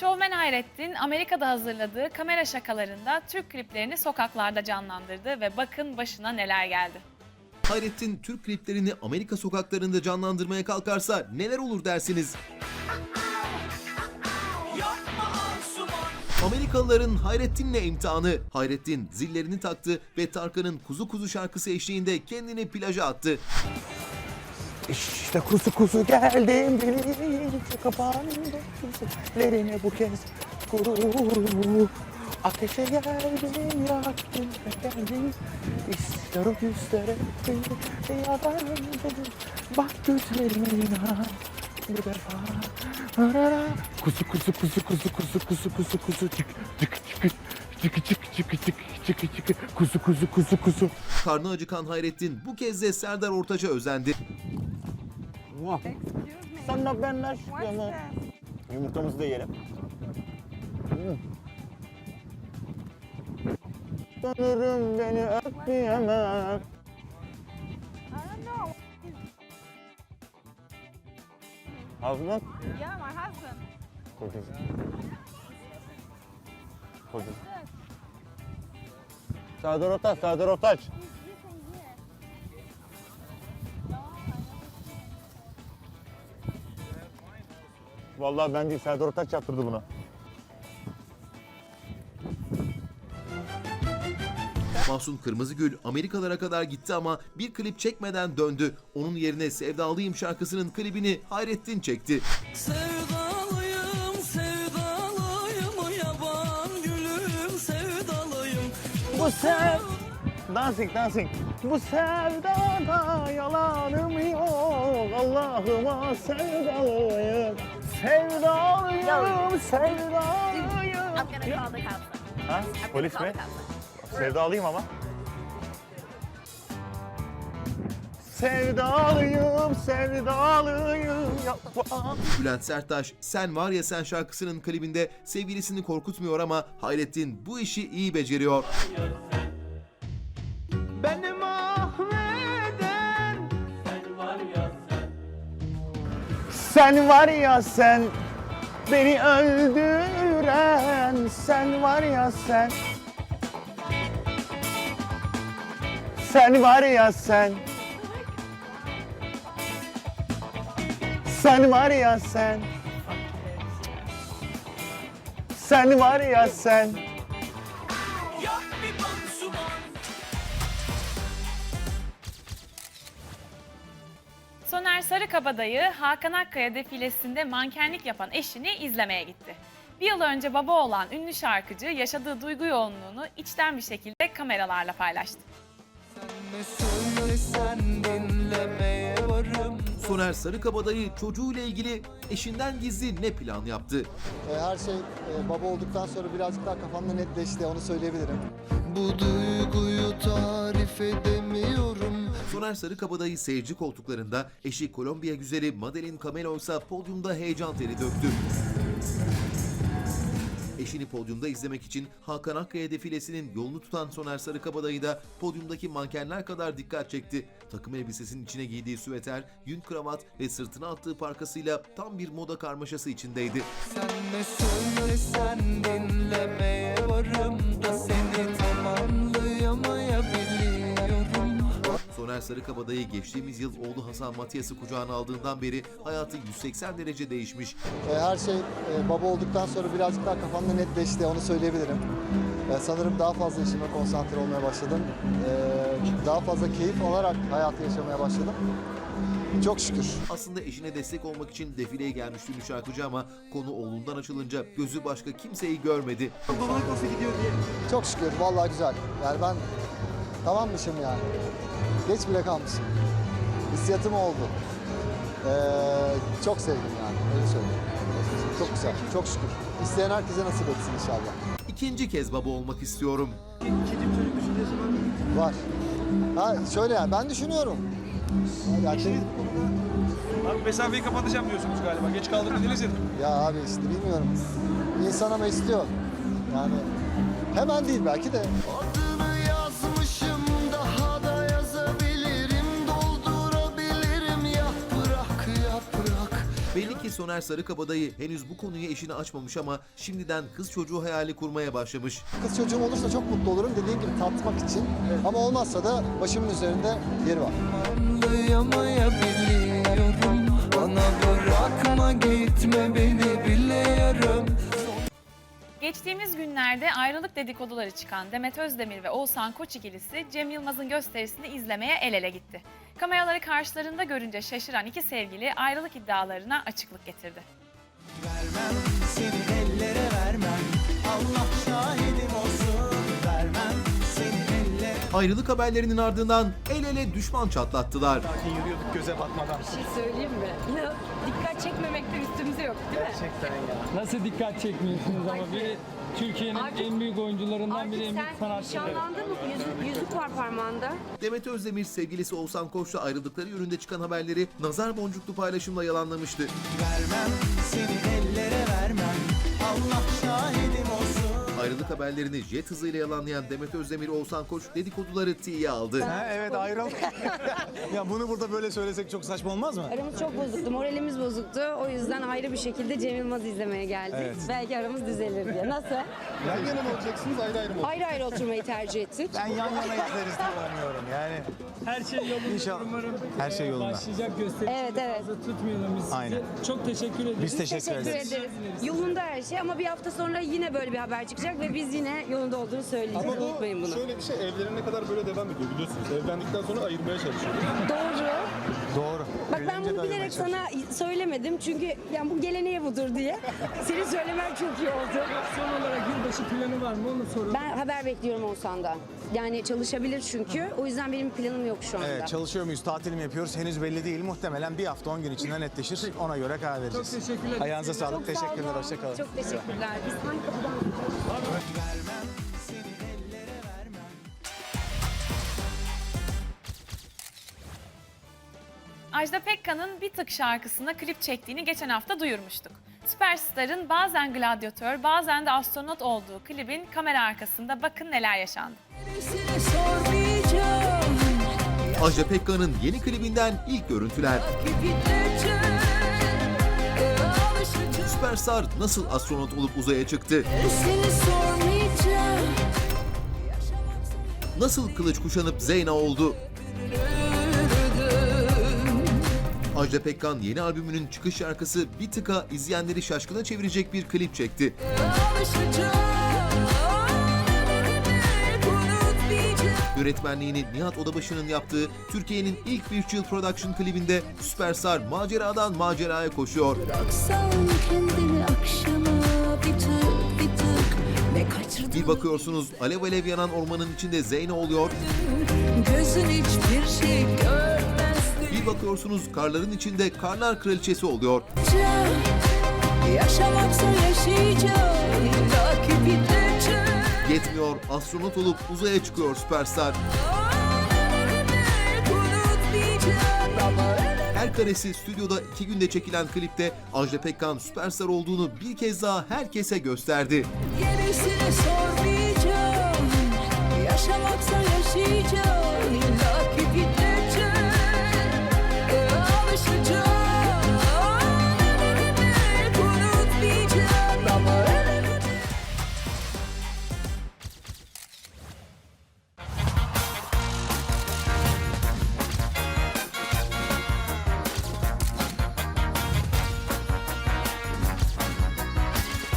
Şovmen Hayrettin Amerika'da hazırladığı kamera şakalarında Türk kliplerini sokaklarda canlandırdı ve bakın başına neler geldi. Hayrettin Türk kliplerini Amerika sokaklarında canlandırmaya kalkarsa neler olur dersiniz? Amerikalıların Hayrettin'le imtihanı. Hayrettin zillerini taktı ve Tarkan'ın Kuzu Kuzu şarkısı eşliğinde kendini plaja attı. İşte kusu kusu geldim benim kapağımda kusulerine bu kez gurur. Ateşe geldim yaktım kendimi İstiyorum yüzlere beni yadarım dedim. Bak gözlerime inan bir defa Kusu kusu kusu kusu kusu kusu kusu kusu çık çık çık çıkı çıkı çıkı çıkı çıkı çıkı kuzu kuzu kuzu kuzu. Karnı acıkan Hayrettin bu kez de Serdar Ortaç'a özendi. Muah. Sana ben aşkımı. Yumurtamızı da yiyelim. Hmm. Sanırım beni öpmeyemem. Husband? Yeah, my husband. Kocası. Kocası. Serdar Ortaç, Serdar Ortaç. Vallahi ben değil, Serdar Ortaç yaptırdı bunu. Mahsun Kırmızıgül Amerikalara kadar gitti ama bir klip çekmeden döndü. Onun yerine Sevdalıyım şarkısının klibini Hayrettin çekti. Sevdalıyım, sevdalıyım, yaban gülüm, sevdalıyım. Bu sev... Dancing, dancing. Bu sevdada yalanım yok. Allah'ıma sevdalıyım. Sevdalıyım, sevdalıyım. I'm gonna call the cops. Ha? I'm gonna Polis call mi? the cops. Sevdalıyım ama. Sevdalıyım, sevdalıyım. Yapma. Bülent Serttaş Sen Var Ya Sen şarkısının klibinde sevgilisini korkutmuyor ama Hayrettin bu işi iyi beceriyor. Sen var ya sen Beni öldüren Sen var ya sen. Sen var ya sen. Sen var ya sen. Sen var ya sen Sarıkabadayı Hakan Akkaya defilesinde mankenlik yapan eşini izlemeye gitti. Bir yıl önce baba olan ünlü şarkıcı yaşadığı duygu yoğunluğunu içten bir şekilde kameralarla paylaştı. Soner Sarıkabadayı çocuğuyla ilgili eşinden gizli ne plan yaptı? E, Her şey e, baba olduktan sonra birazcık daha kafamda netleşti onu söyleyebilirim. Bu duyguyu tarif edemiyorum Soner Sarıkabadayı seyirci koltuklarında eşi Kolombiya güzeli Madeline Camelo ise podyumda heyecan teri döktü. Eşini podyumda izlemek için Hakan Akkaya defilesinin yolunu tutan Soner Sarıkabadayı da podyumdaki mankenler kadar dikkat çekti. Takım elbisesinin içine giydiği süveter, yün kravat ve sırtına attığı parkasıyla tam bir moda karmaşası içindeydi. Sen ne söylesen dinlemeye varım da seni Soner Sarıkabadayı geçtiğimiz yıl oğlu Hasan Matias'ı kucağına aldığından beri hayatı 180 derece değişmiş. E, Her şey e, baba olduktan sonra birazcık daha kafamda netleşti onu söyleyebilirim. E, Sanırım daha fazla işime konsantre olmaya başladım. Daha fazla keyif alarak hayatı yaşamaya başladım. Çok şükür. Aslında eşine destek olmak için defileye gelmiş ünlü şarkıcı ama konu oğlundan açılınca gözü başka kimseyi görmedi. Çok şükür vallahi güzel. Yani ben tamammışım yani. Geç bile kalmışım. Hissiyatım oldu. E, Çok sevdim yani öyle söyleyeyim. Çok güzel, çok şükür. İsteyen herkese nasip etsin inşallah. İkinci kez baba olmak istiyorum. Var. Ha şöyle yani ben düşünüyorum. Yani Abi mesafeyi kapatacağım diyorsunuz galiba. Geç kaldım dediniz ya. ya abi işte bilmiyorum. İnsan ama istiyor. Yani hemen değil belki de. Yazabilirim Doldurabilirim yaprak yaprak Belli ki Soner Sarıkabadayı henüz bu konuyu eşine açmamış ama şimdiden kız çocuğu hayali kurmaya başlamış. Kız çocuğum olursa çok mutlu olurum dediğim gibi tatmak için. Ama olmazsa da başımın üzerinde yeri var. Anlayamayabiliyorum Bana bırakma gitme beni biliyorum Geçtiğimiz günlerde ayrılık dedikoduları çıkan Demet Özdemir ve Oğuzhan Koç ikilisi Cem Yılmaz'ın gösterisini izlemeye el ele gitti. Kameraları karşılarında görünce şaşıran iki sevgili ayrılık iddialarına açıklık getirdi. Seni ellere vermem Allah Ayrılık haberlerinin ardından el ele düşman çatlattılar. Yürüyorduk göze batmadan. söyleyeyim mi? Yine dikkat çekmemekte üstümüze yok değil mi? Gerçekten ya. Nasıl dikkat çekmiyorsunuz ama biri Türkiye'nin Artık- en büyük oyuncularından biri, en büyük sen sanatçıları. nişanlandın mı? Yüzük, yüzük var parmağında. Demet Özdemir sevgilisi Oğuzhan Koç'la ayrıldıkları yönünde çıkan haberleri nazar boncuklu paylaşımla yalanlamıştı. Vermem seni ellere vermem Allah olsun Ayrılık haberlerini jet hızıyla yalanlayan Demet Özdemir Oğuzhan Koç dedikoduları tiye aldı. Ha, evet ayrıldık. ya bunu burada böyle söylesek çok saçma olmaz mı? Aramız çok bozuktu, moralimiz bozuktu. O yüzden ayrı bir şekilde Cem Yılmaz'ı izlemeye geldik. Evet. Belki aramız düzelir diye. Nasıl? Yan yana mı olacaksınız ayrı ayrı mı? Ayrı ayrı oturmayı tercih ettik. Ben yan yana izleriz diye umuyorum yani. Her şey yolunda. İnşallah. Umarım Her şey e, yolunda. Başlayacak gösteri. Evet, evet. Fazla tutmayalım biz sizi. Aynen. Çok teşekkür ederiz. Biz teşekkür, Teşekkür ederiz. ederiz. Yolunda her şey ama bir hafta sonra yine böyle bir haber çıkacak ve biz yine yolunda olduğunu söyleyeceğiz. Unutmayın bunu. şöyle bir şey evlenene kadar böyle devam ediyor biliyorsunuz. Evlendikten sonra ayırmaya çalışıyor. Doğru. Doğru. Bak ben Evlenince de bunu bilerek ayırmaya sana söylemedim çünkü yani bu geleneğe budur diye. Senin söylemen çok iyi oldu. Son olarak yılbaşı planı var mı onu sorun. Ben haber bekliyorum Oğuzhan'dan. Yani çalışabilir çünkü. O yüzden benim planım yok şu anda. Evet çalışıyor muyuz, tatil mi yapıyoruz henüz belli değil. Muhtemelen bir hafta 10 gün içinde netleşir. Ona göre karar vereceğiz. Çok teşekkürler. Ayağınıza sağlık. Çok sağ Teşekkürler. Hoşçakalın. Çok teşekkürler. Biz hangi kapıdan Ajda Pekkan'ın Bir Tık şarkısına klip çektiğini geçen hafta duyurmuştuk. Süperstar'ın bazen gladyatör bazen de astronot olduğu klibin kamera arkasında bakın neler yaşandı. Ajda Pekkan'ın yeni klibinden ilk görüntüler. Süperstar nasıl astronot olup uzaya çıktı? Nasıl kılıç kuşanıp Zeyna oldu? Ajda Pekkan yeni albümünün çıkış şarkısı Bir Tıka izleyenleri şaşkına çevirecek bir klip çekti. Yönetmenliğini Nihat Odabaşı'nın yaptığı Türkiye'nin ilk virtual production klibinde Süperstar maceradan maceraya koşuyor. Bir bakıyorsunuz alev alev yanan ormanın içinde Zeyna oluyor. Gözün hiçbir şey görmezdi Bakıyorsunuz karların içinde karlar kraliçesi oluyor. Yaşamaksa yaşayacağım Yetmiyor astronot olup uzaya çıkıyor Süperstar. Her karesi stüdyoda iki günde çekilen klipte Ajda Pekkan Süperstar olduğunu bir kez daha herkese gösterdi. Gerisini sormayacağım Yaşamaksa yaşayacağım